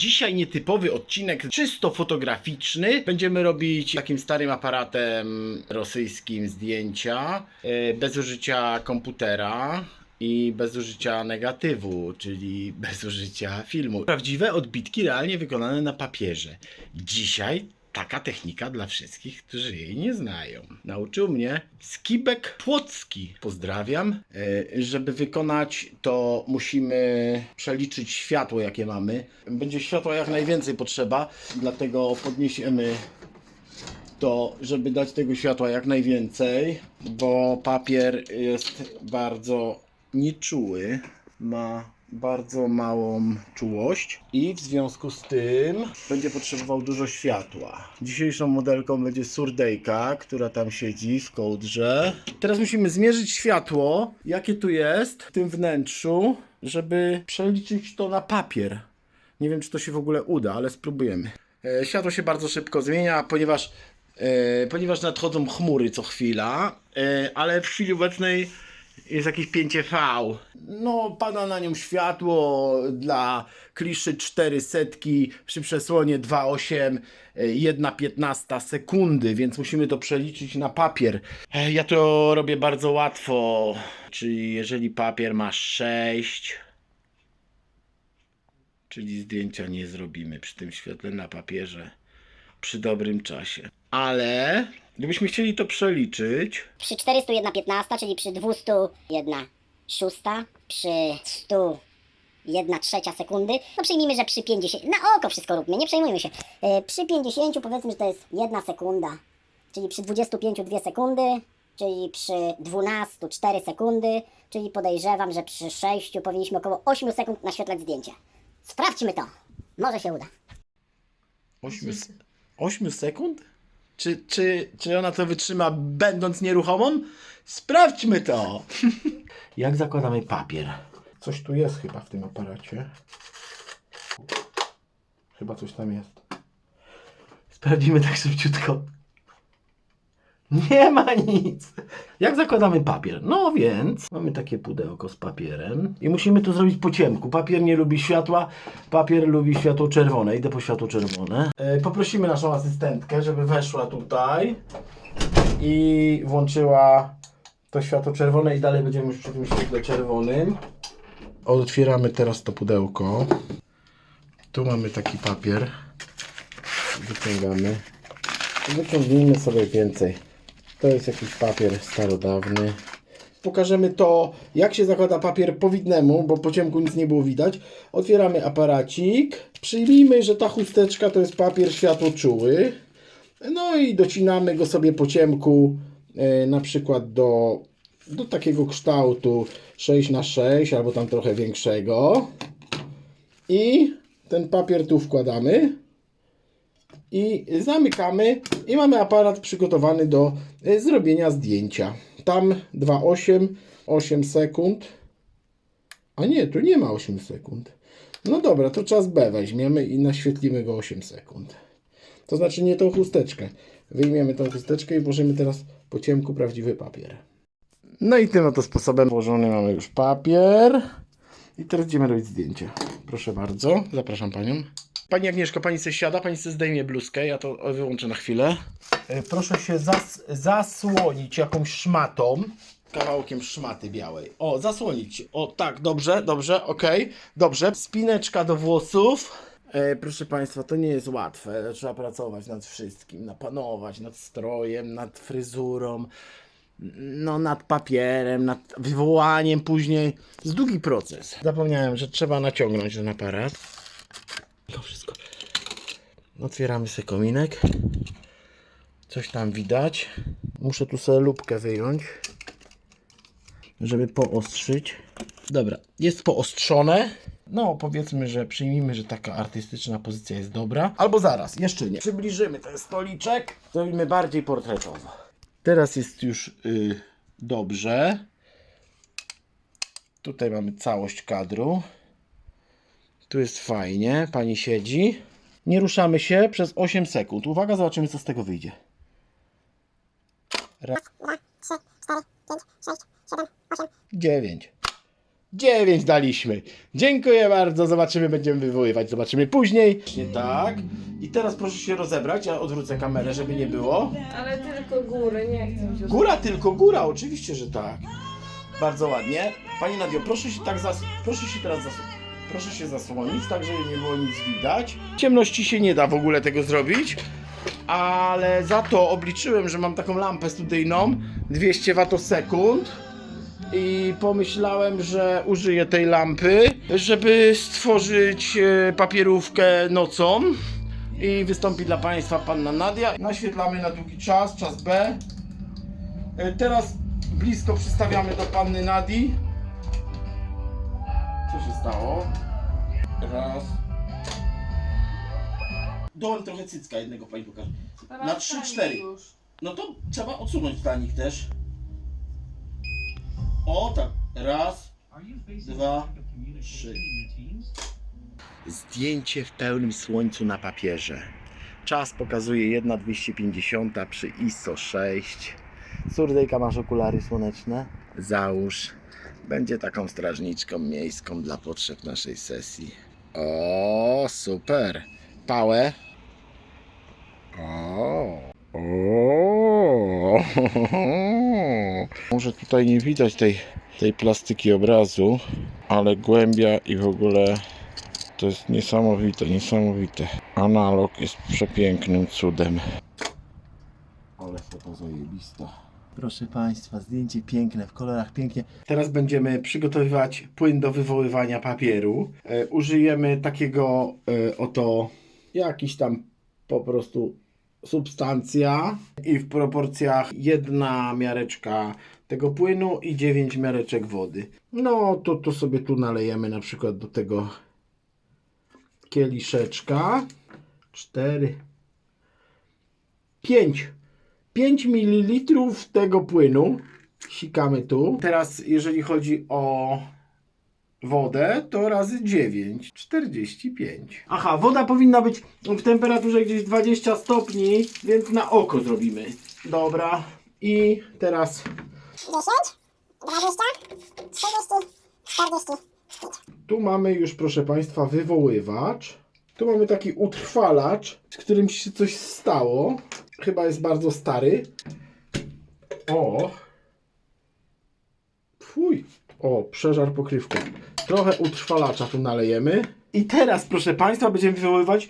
Dzisiaj nietypowy odcinek, czysto fotograficzny. Będziemy robić takim starym aparatem rosyjskim zdjęcia, e, bez użycia komputera i bez użycia negatywu, czyli bez użycia filmu. Prawdziwe odbitki realnie wykonane na papierze. Dzisiaj taka technika dla wszystkich, którzy jej nie znają. Nauczył mnie Skibek Płocki. Pozdrawiam. E, Żeby wykonać to musimy przeliczyć światło jakie mamy. Będzie światła jak najwięcej potrzeba, dlatego podniesiemy to, żeby dać tego światła jak najwięcej, bo papier jest bardzo nieczuły, ma bardzo małą czułość i w związku z tym będzie potrzebował dużo światła. Dzisiejszą modelką będzie surdejka, która tam siedzi w kołdrze. Teraz musimy zmierzyć światło, jakie tu jest w tym wnętrzu, żeby przeliczyć to na papier. Nie wiem, czy to się w ogóle uda, ale spróbujemy. E, Światło się bardzo szybko zmienia, ponieważ, e, ponieważ nadchodzą chmury co chwila, e, ale w chwili obecnej jest jakieś 5V. No, pada na nią światło dla kliszy 4 setki przy przesłonie 2,8, e, 1,15 sekundy, więc musimy to przeliczyć na papier. E, Ja to robię bardzo łatwo, czyli jeżeli papier ma 6, czyli zdjęcia nie zrobimy przy tym świetle na papierze przy dobrym czasie. Ale gdybyśmy chcieli to przeliczyć, Przy 400 jedna 15, czyli przy 200 jedna szósta, przy 100 jedna trzecia sekundy. No przyjmijmy, że przy 50, na oko wszystko róbmy, nie przejmujmy się. E, przy 50 powiedzmy, że to jest jedna sekunda, czyli przy 25 2 sekundy, czyli przy 12 4 sekundy, czyli podejrzewam, że przy 6 powinniśmy około 8 sekund naświetlać zdjęcie. Sprawdźmy to, może się uda. 8, 8 sekund? Czy, czy, czy ona to wytrzyma będąc nieruchomą? Sprawdźmy to! Jak zakładamy papier? Coś tu jest chyba w tym aparacie. Chyba coś tam jest. Sprawdzimy tak szybciutko. Nie ma nic. Jak zakładamy papier? No więc mamy takie pudełko z papierem i musimy to zrobić po ciemku. Papier nie lubi światła, papier lubi światło czerwone. Idę po światło czerwone. E, poprosimy naszą asystentkę, żeby weszła tutaj i włączyła to światło czerwone i dalej będziemy już przy tym świetle czerwonym. Otwieramy teraz to pudełko. Tu mamy taki papier. Wyciągamy. Wyciągnijmy sobie więcej. To jest jakiś papier starodawny. Pokażemy to, jak się zakłada papier po widnemu, bo po ciemku nic nie było widać. Otwieramy aparacik. Przyjmijmy, że ta chusteczka to jest papier światłoczuły. No i docinamy go sobie po ciemku, e, na przykład do, do takiego kształtu 6 na 6 albo tam trochę większego. I ten papier tu wkładamy i zamykamy i mamy aparat przygotowany do y, zrobienia zdjęcia. Tam 2,8, 8 sekund. A nie, tu nie ma 8 sekund. No dobra, to czas B weźmiemy i naświetlimy go 8 sekund. To znaczy nie tą chusteczkę. Wyjmiemy tą chusteczkę i włożymy teraz po ciemku prawdziwy papier. No i tym oto sposobem włożony mamy już papier. I teraz idziemy robić zdjęcie. Proszę bardzo, zapraszam panią. Pani Agnieszko, pani se siada, pani se zdejmie bluzkę, ja to wyłączę na chwilę. E, Proszę się zas zasłonić jakąś szmatą. Kawałkiem szmaty białej. O, zasłonić. O, tak, dobrze, dobrze, okej, dobrze. Spineczka do włosów. E, proszę Państwa, to nie jest łatwe. Trzeba pracować nad wszystkim, napanować nad strojem, nad fryzurą, no, nad papierem, nad wywołaniem później. To jest długi proces. Zapomniałem, że trzeba naciągnąć ten aparat. To wszystko. Otwieramy sobie kominek. Coś tam widać. Muszę tu sobie lupkę wyjąć, żeby poostrzyć. Dobra, jest poostrzone. No, powiedzmy, że przyjmijmy, że taka artystyczna pozycja jest dobra. Albo zaraz, jeszcze nie. Przybliżymy ten stoliczek. Zrobimy bardziej portretowo. Teraz jest już y, dobrze. Tutaj mamy całość kadru. Tu jest fajnie, pani siedzi. Nie ruszamy się przez 8 sekund. Uwaga, zobaczymy co z tego wyjdzie. Raz, 9. 9 daliśmy. Dziękuję bardzo. Zobaczymy, będziemy wywoływać. Zobaczymy później. Nie tak. I teraz proszę się rozebrać. Ja odwrócę kamerę, żeby nie było. Ale tylko góry, nie chcę się Góra tylko, góra, oczywiście, że tak. Bardzo ładnie. Pani Nadio, proszę się tak zas... proszę się teraz zas... proszę się zasłonić, tak żeby nie było nic widać. W ciemności się nie da w ogóle tego zrobić, ale za to obliczyłem, że mam taką lampę studyjną 200 watosekund i pomyślałem, że użyję tej lampy, żeby stworzyć e, papierówkę nocą i wystąpi dla Państwa Panna Nadia. Naświetlamy na długi czas, czas B. E, Teraz blisko przystawiamy do panny Nadi. Co się stało? Raz. Dołem trochę cycka jednego pani pokaże. Na trzy, cztery. No to trzeba odsunąć stanik też. O tak. Raz, dwa, trzy. Zdjęcie w pełnym słońcu na papierze. Czas pokazuje 1,250 przy ISO 6. Surdejka, masz okulary słoneczne? Załóż. Będzie taką strażniczką miejską dla potrzeb naszej sesji. O, super. Pałę. O. O. Może tutaj nie widać tej, tej plastyki obrazu, ale głębia i w ogóle to jest niesamowite, niesamowite. Analog jest przepięknym cudem. Ale foto zajebista. Proszę Państwa, zdjęcie piękne, w kolorach pięknie. Teraz będziemy przygotowywać płyn do wywoływania papieru. E, użyjemy takiego e, oto jakiś tam po prostu substancja i w proporcjach jedna miareczka tego płynu i 9 miareczek wody. No to, to sobie tu nalejemy na przykład do tego kieliszeczka. 4 5 5 ml tego płynu sikamy tu. Teraz jeżeli chodzi o wodę, to razy 9, 45. Aha, woda powinna być w temperaturze gdzieś 20 stopni, więc na oko zrobimy. Dobra. I teraz 10, 20, 30, 40. Tu mamy już, proszę Państwa, wywoływacz. Tu mamy taki utrwalacz, z którym się coś stało. Chyba jest bardzo stary. O! Fuj! O, przeżar pokrywką. Trochę utrwalacza tu nalejemy. I teraz, proszę Państwa, będziemy wywoływać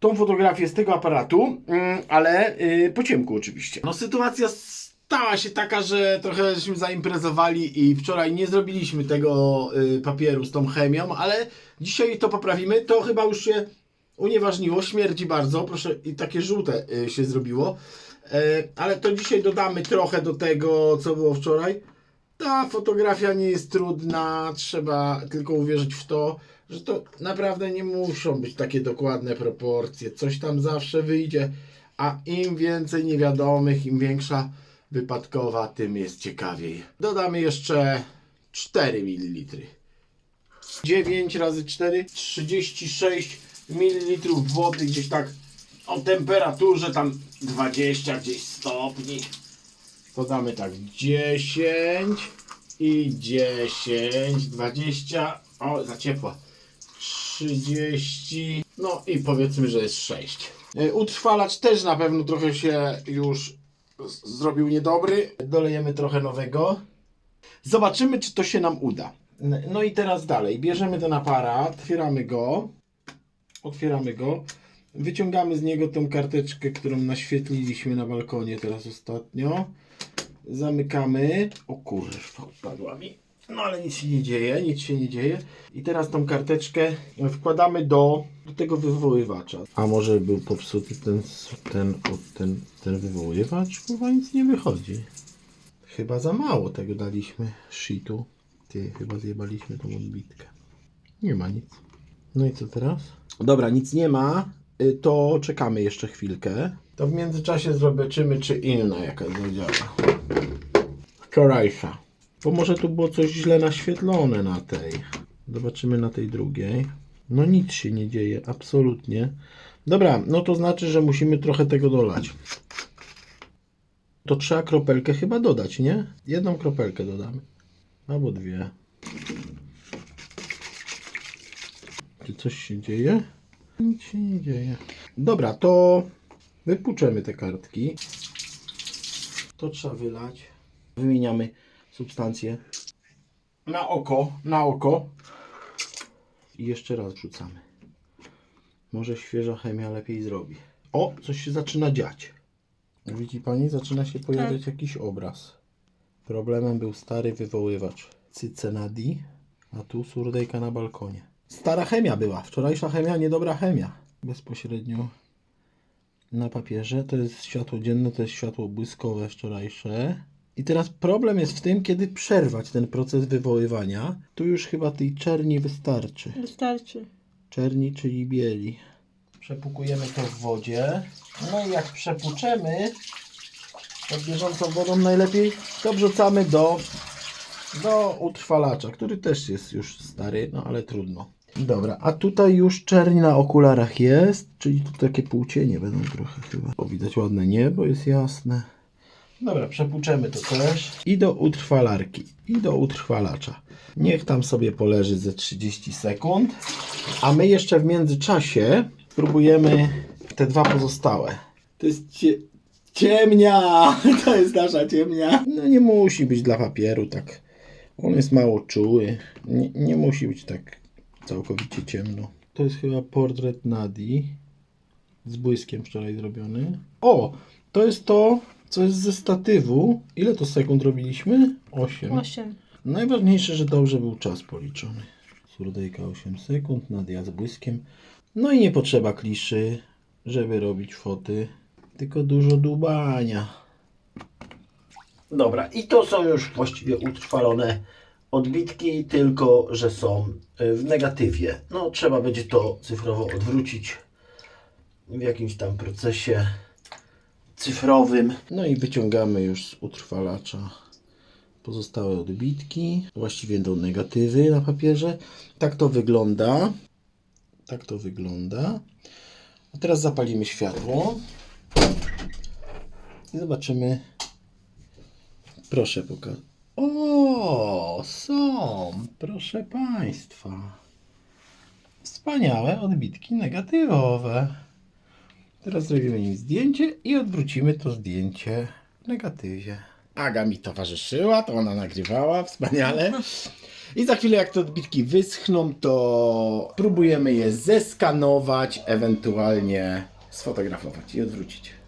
tą fotografię z tego aparatu, mm, ale yy, po ciemku oczywiście. No sytuacja stała się taka, że trochę żeśmy zaimprezowali i wczoraj nie zrobiliśmy tego y, papieru z tą chemią, ale dzisiaj to poprawimy. To chyba już się unieważniło, śmierdzi bardzo, proszę, i takie żółte y, się zrobiło. E, ale to dzisiaj dodamy trochę do tego, co było wczoraj. Ta fotografia nie jest trudna, trzeba tylko uwierzyć w to, że to naprawdę nie muszą być takie dokładne proporcje. Coś tam zawsze wyjdzie, a im więcej niewiadomych, im większa wypadkowa, tym jest ciekawiej. Dodamy jeszcze 4 ml. 9 razy 4, 36 ml wody, gdzieś tak o temperaturze tam 20 gdzieś stopni. Podamy tak 10 i 10, 20, o za ciepło, 30, no i powiedzmy, że jest 6. E, Utrwalacz też na pewno trochę się już zrobił niedobry. Dolejemy trochę nowego. Zobaczymy, czy to się nam uda. No i teraz dalej. Bierzemy ten aparat, otwieramy go. Otwieramy go. Wyciągamy z niego tą karteczkę, którą naświetliliśmy na balkonie teraz ostatnio. Zamykamy. O kurwa, wpadła mi. No ale nic się nie dzieje, nic się nie dzieje. I teraz tą karteczkę wkładamy do, do tego wywoływacza. A może był popsuty ten, ten, ten, ten wywoływacz? Chyba nic nie wychodzi. Chyba za mało tego daliśmy shitu. Ty, chyba zjebaliśmy tą odbitkę. Nie ma nic. No i co teraz? Dobra, nic nie ma. Y, To czekamy jeszcze chwilkę. To w międzyczasie zobaczymy, czy inna jakaś zadziała. Wczorajsza. Bo może tu było coś źle naświetlone na tej. Zobaczymy na tej drugiej. No nic się nie dzieje, absolutnie. Dobra, no to znaczy, że musimy trochę tego dolać. To trzeba kropelkę chyba dodać, nie? Jedną kropelkę dodamy. Albo dwie. Czy coś się dzieje? Nic się nie dzieje. Dobra, to wypłuczemy te kartki. To trzeba wylać. Wymieniamy substancję na oko, na oko. I jeszcze raz wrzucamy. Może świeża chemia lepiej zrobi. O, coś się zaczyna dziać. Widzi pani, zaczyna się pojawiać jakiś obraz. Problemem był stary wywoływacz cycenadi, a tu surdejka na balkonie. Stara chemia była, wczorajsza chemia, niedobra chemia. Bezpośrednio na papierze, to jest światło dzienne, to jest światło błyskowe wczorajsze. I teraz problem jest w tym, kiedy przerwać ten proces wywoływania. Tu już chyba tej czerni wystarczy. Wystarczy. Czerni, czyli bieli. Przepukujemy to w wodzie. No i jak przepłuczemy, to bieżącą wodą najlepiej to wrzucamy do, do utrwalacza, który też jest już stary, no ale trudno. Dobra, a tutaj już czerń na okularach jest, czyli tu takie półcienie będą trochę chyba. O, widać ładne niebo, jest jasne. Dobra, przepłuczemy to też. I do utrwalarki, i do utrwalacza. Niech tam sobie poleży ze 30 sekund. A my jeszcze w międzyczasie spróbujemy te dwa pozostałe. To jest cie... ciemnia! To jest nasza ciemnia. No nie musi być dla papieru tak. On jest mało czuły. Nie, nie musi być tak całkowicie ciemno. To jest chyba portret Nadi. Z błyskiem wczoraj zrobiony. O! To jest to, co jest ze statywu. Ile to sekund robiliśmy? 8. 8. Najważniejsze, że dobrze był czas policzony. Surdejka 8 sekund, Nadia z błyskiem. No i nie potrzeba kliszy, żeby robić foty, tylko dużo dubania. Dobra, i to są już właściwie utrwalone odbitki, tylko że są y, w negatywie. No, trzeba będzie to cyfrowo odwrócić w jakimś tam procesie cyfrowym. No i wyciągamy już z utrwalacza pozostałe odbitki. Właściwie do negatywy na papierze. Tak to wygląda. Tak to wygląda. A teraz zapalimy światło. I zobaczymy. Proszę pokazać. Są, proszę Państwa. Wspaniałe odbitki negatywowe. Teraz zrobimy im zdjęcie i odwrócimy to zdjęcie w negatywie. Aga mi towarzyszyła, to ona nagrywała wspaniale. I za chwilę, jak te odbitki wyschną, to próbujemy je zeskanować, ewentualnie sfotografować i odwrócić.